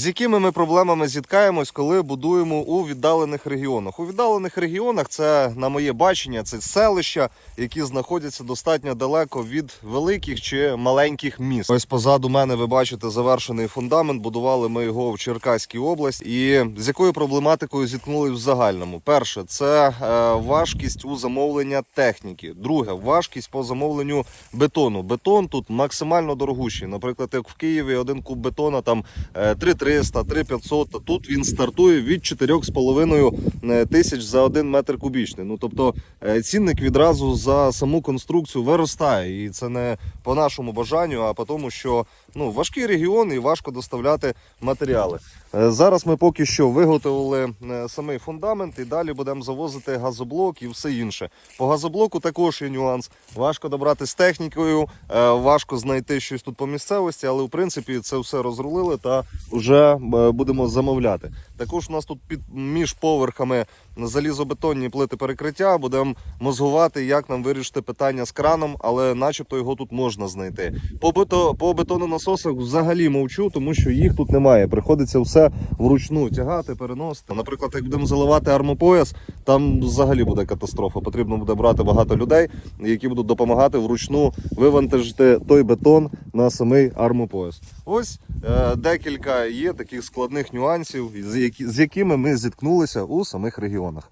З якими ми проблемами зіткаємось, коли будуємо у віддалених регіонах? У віддалених регіонах це, на моє бачення, це селища, які знаходяться достатньо далеко від великих чи маленьких міст. Ось позаду мене ви бачите завершений фундамент. Будували ми його в Черкаській області. І з якою проблематикою зіткнулись в загальному? Перше, це е, важкість у замовлення техніки. Друге, важкість по замовленню бетону. Бетон тут максимально дорогущий. Наприклад, як в Києві один куб бетона там е, 3-3 300, 3500. Тут він стартує від 4,5 е, тисяч за один метр кубічний. Ну тобто е, цінник відразу за саму конструкцію виростає. І це не по нашому бажанню, а по тому, що ну, важкий регіон і важко доставляти матеріали. Е, зараз ми поки що виготовили самий фундамент і далі будемо завозити газоблок і все інше. По газоблоку також є нюанс. Важко добрати з технікою, важко знайти щось тут по місцевості, але в принципі це все розрулили та вже е, будемо замовляти. Також у нас тут під між поверхами залізобетонні плити перекриття. Будемо мозгувати, як нам вирішити питання з краном, але начебто його тут можна знайти. По, бето, по бетононасосах взагалі мовчу, тому що їх тут немає. Приходиться все вручну тягати, переносити. Наприклад, як будемо заливати армопояс, там взагалі буде катастрофа. Потрібно буде брати багато людей, які будуть допомагати вручну вивантажити той бетон на самий армопояс. Ось е, декілька є таких складних нюансів, з, які, з якими ми зіткнулися у самих регіонах.